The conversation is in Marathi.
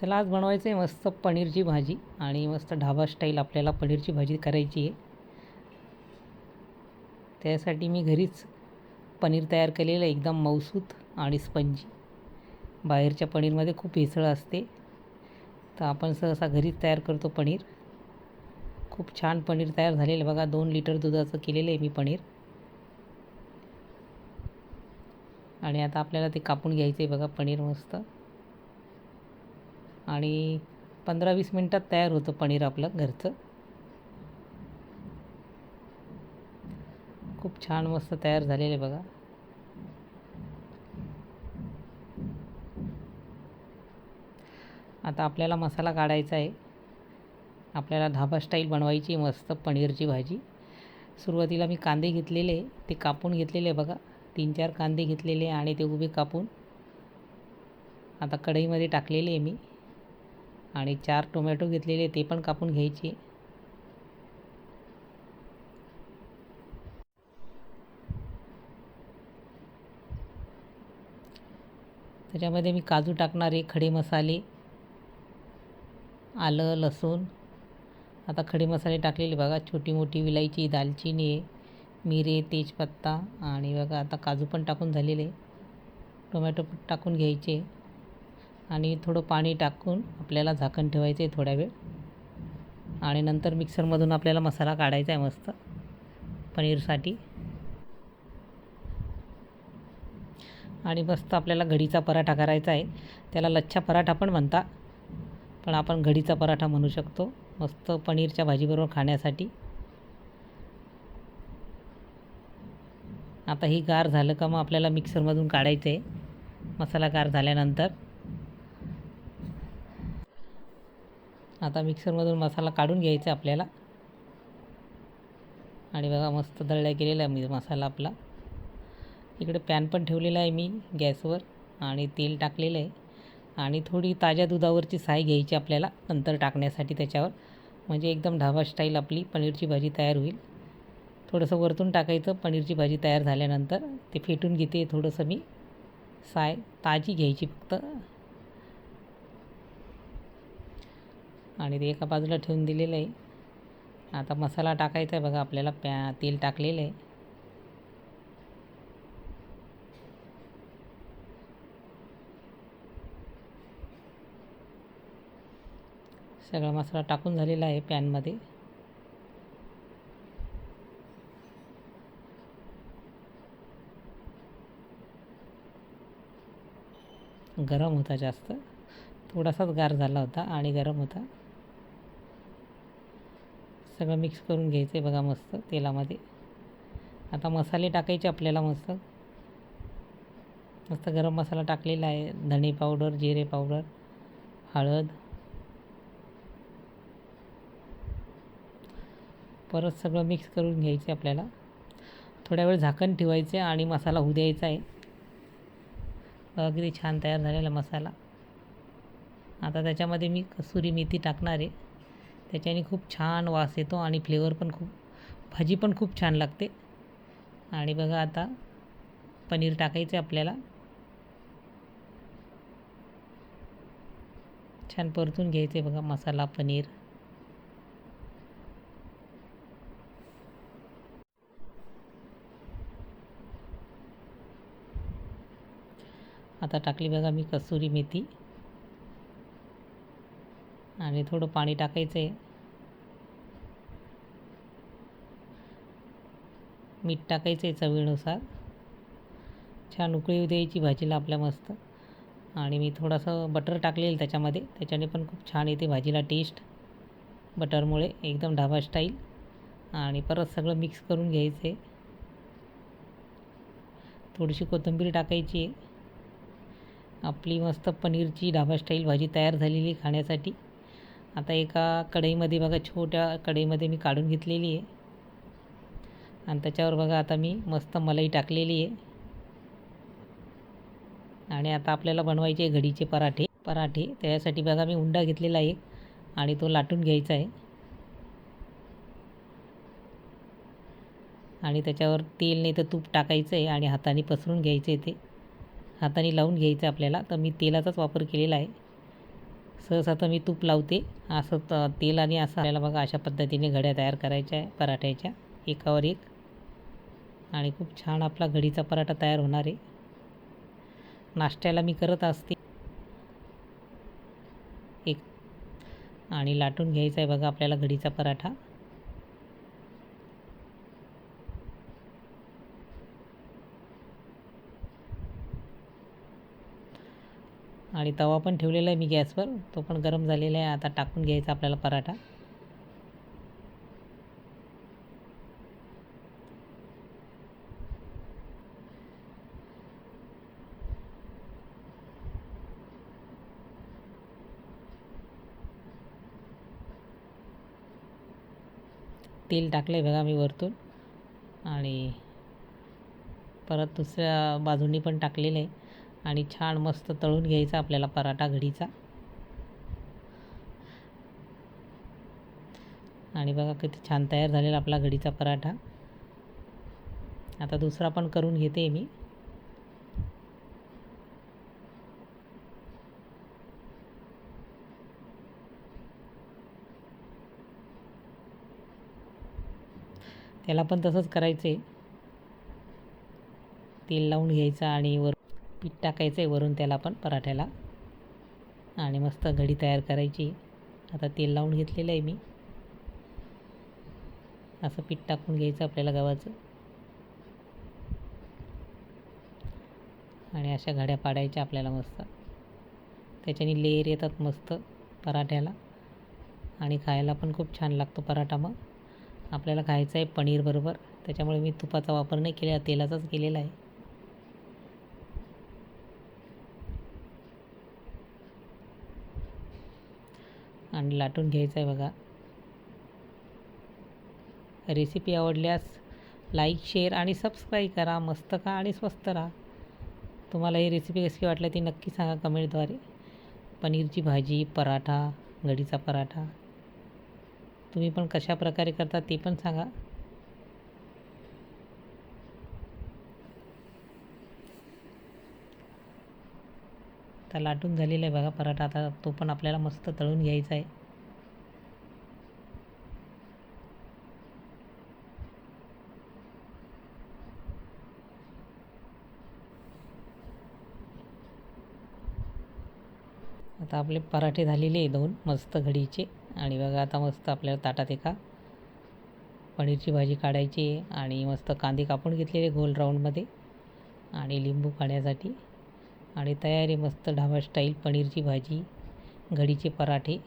चला आज बनवायचं आहे मस्त पनीरची भाजी आणि मस्त ढाबा स्टाईल आपल्याला पनीरची भाजी करायची आहे. त्यासाठी मी घरीच पनीर तयार केलेलं आहे एकदम मऊसूत आणि स्पंजी बाहेरच्या पनीरमध्ये खूप भेसळ असते. तर आपण सहसा घरीच तयार करतो पनीर. खूप छान पनीर तयार झालेलं आहे. बघा दोन लिटर दुधाचं केलेलं आहे मी पनीर. आणि आता आपल्याला ते कापून घ्यायचं आहे बघा पनीर मस्त. आणि पंधरा वीस मिनटात तयार होतं पनीर आपलं घरचं. खूप छान मस्त तयार झालेलं आहे बघा. आता आपल्याला मसाला काढायचा आहे. आपल्याला धाबा स्टाईल बनवायची आहे मस्त पनीरची भाजी. सुरुवातीला मी कांदे घेतलेले ते कापून घेतलेले बघा. तीन चार कांदे घेतलेले आणि ते उभे कापून आता कढईमध्ये टाकलेले आहे मी. आणि चार टोमॅटो घेतलेले ते पण कापून घ्यायचे. त्याच्यामध्ये मी काजू टाकणारे खडे मसाले आलं लसूण. आता खडे मसाले टाकलेले बघा छोटी मोठी विलायची दालचिनी आहे मिरे तेजपत्ता आणि बघा आता काजू पण टाकून झालेले. टोमॅटो टाकून घ्यायचे. आणि थोडं पाणी टाकून आपल्याला झाकण ठेवायचं आहे थोड्या वेळ. आणि नंतर मिक्सरमधून आपल्याला मसाला काढायचा आहे मस्त पनीरसाठी. आणि मस्त आपल्याला घडीचा पराठा करायचा आहे. त्याला लच्छा पराठा पण म्हणता. पण आपण घडीचा पराठा म्हणू शकतो. मस्त पनीरच्या भाजीबरोबर खाण्यासाठी. आता ही गार झालं का मग आपल्याला मिक्सरमधून काढायचं आहे. मसाला गार झाल्यानंतर. आता मिक्सरमधून मसाला काढून घ्यायचा आपल्याला. आणि बघा मस्त दळल्या गेलेला आहे मी मसाला आपला. इकडे पॅन पण ठेवलेला आहे मी गॅसवर आणि तेल टाकलेलं आहे. आणि थोडी ताज्या दुधावरची साय घ्यायची आपल्याला नंतर टाकण्यासाठी त्याच्यावर. म्हणजे एकदम ढाबा स्टाईल आपली पनीरची भाजी तयार होईल. थोडंसं वरतून टाकायचं पनीरची भाजी तयार झाल्यानंतर ते फेटून घेते थोडंसं मी. साय ताजी घ्यायची फक्त. आणि ते एका बाजूला ठेवून दिलेलं आहे. आता मसाला टाकायचा आहे बघा आपल्याला प्या तेल टाकलेलं आहे. सगळा मसाला टाकून झालेला आहे पॅनमध्ये. गरम होता जास्त. थोडासाच गार झाला होता आणि गरम होता. सगळं मिक्स करून घ्यायचं आहे बघा मस्त तेलामध्ये. आता मसाले टाकायचे आपल्याला मस्त. मस्त गरम मसाला टाकलेला आहे. धणे पावडर जिरे पावडर हळद. परत सगळं मिक्स करून घ्यायचं आपल्याला. थोड्या वेळ झाकण ठेवायचं आणि मसाला होऊ द्यायचा आहे. अगदी छान तयार झालेला मसाला. आता त्याच्यामध्ये मी कसुरी मेथी टाकणार आहे. त्याच्याने खूप छान वास येतो आणि फ्लेवर पण खूप भाजी पण खूप छान लागते. आणि बघा आता पनीर टाकायचं आहे आपल्याला. छान परतून घ्यायचं बघा मसाला पनीर. आता टाकली बघा मी कसुरी मेथी. आणि थोडं पाणी टाकायचं आहे मीठ टाकायचं आहे चवीनुसार. छान उकळी द्यायची भाजीला आपल्या मस्त. आणि मी थोडंसं बटर टाकलेलं त्याच्यामध्ये. त्याच्याने पण खूप छान येते भाजीला टेस्ट बटरमुळे एकदम ढाबा स्टाईल आणि परत सगळं मिक्स करून घ्यायचं आहे थोडीशी कोथिंबीर टाकायची आहे. आपली मस्त पनीरची ढाबा स्टाईल भाजी तयार झालेली खाण्यासाठी. आता एका कढईमध्ये बघा छोट्या कढईमध्ये मी काढून घेतलेली आहे. आणि त्याच्यावर बघा आता मी मस्त मलाई टाकलेली आहे. आणि आता आपल्याला बनवायचे आहे घडीचे पराठे. पराठे त्यासाठी बघा मी उंडा घेतलेला आहे आणि तो लाटून घ्यायचा आहे. आणि त्याच्यावर तेल नाही तर तूप टाकायचं आहे आणि हाताने पसरून घ्यायचं आहे ते. हाताने लावून घ्यायचं आपल्याला. तर मी तेलाचाच वापर केलेला आहे. सहसा तर मी तूप लावते. असं त तेल आणि असं आपल्याला बघा अशा पद्धतीने घड्या तयार करायच्या आहे पराठ्याच्या. एकावर एक. आणि खूप छान आपला घडीचा पराठा तयार होणार आहे. नाश्त्याला मी करत असते. एक. आणि लाटून घ्यायचा आहे बघा आपल्याला घडीचा पराठा. आणि तवा पण ठेवलेला आहे मी गॅसवर. तो पण गरम झालेला आहे. आता टाकून घ्यायचा आपल्याला पराठा. तेल टाकलं आहे बघा मी वरतून. आणि परत दुसऱ्या बाजूनी पण टाकलेलं आहे. आणि छान मस्त तळून घ्यायचा आपल्याला पराठा घडीचा. आणि बघा किती छान तयार झालेला आपला घडीचा पराठा. आता दुसरा पण करून घेते मी. त्याला पण तसंच करायचं आहे तेल लावून घ्यायचं आणि वर पीठ टाकायचं आहे वरून त्याला पण पराठ्याला. आणि मस्त घडी तयार करायची. आता तेल लावून घेतलेलं आहे मी. असं पीठ टाकून घ्यायचं आपल्याला गव्हाचं. आणि अशा घड्या पाडायच्या आपल्याला मस्त. त्याच्याने लेयर येतात मस्त पराठ्याला. आणि खायला पण खूप छान लागतो पराठा मग. आपल्याला खायचं आहे पनीर बरोबर. त्याच्यामुळे मी तुपाचा वापर नाही केलेला तेलाचाच केलेला आहे. आणि लाटून घ्यायचं आहे बघा. रेसिपी आवडल्यास लाईक शेअर आणि सबस्क्राईब करा. मस्त खा आणि स्वस्त राहा. तुम्हाला ही रेसिपी कशी वाटली ती नक्की सांगा कमेंटद्वारे पनीरची भाजी पराठा घडीचा पराठा. तुम्ही पण कशा प्रकारे करता ते पण सांगा. आता लाटून झालेला आहे बघा पराठा. आता तो पण आपल्याला मस्त तळून घ्यायचा आहे. आता आपले पराठे झालेले आहे दोन मस्त घडीचे. आणि बघा आता मस्त आपल्याला ताटात एका पनीरची भाजी काढायची आहे. आणि मस्त कांदे कापून घेतलेले गोल राऊंडमध्ये आणि लिंबू खाण्यासाठी आणि तयारी मस्त ढाबा स्टाईल पनीरची भाजी घडीचे पराठे.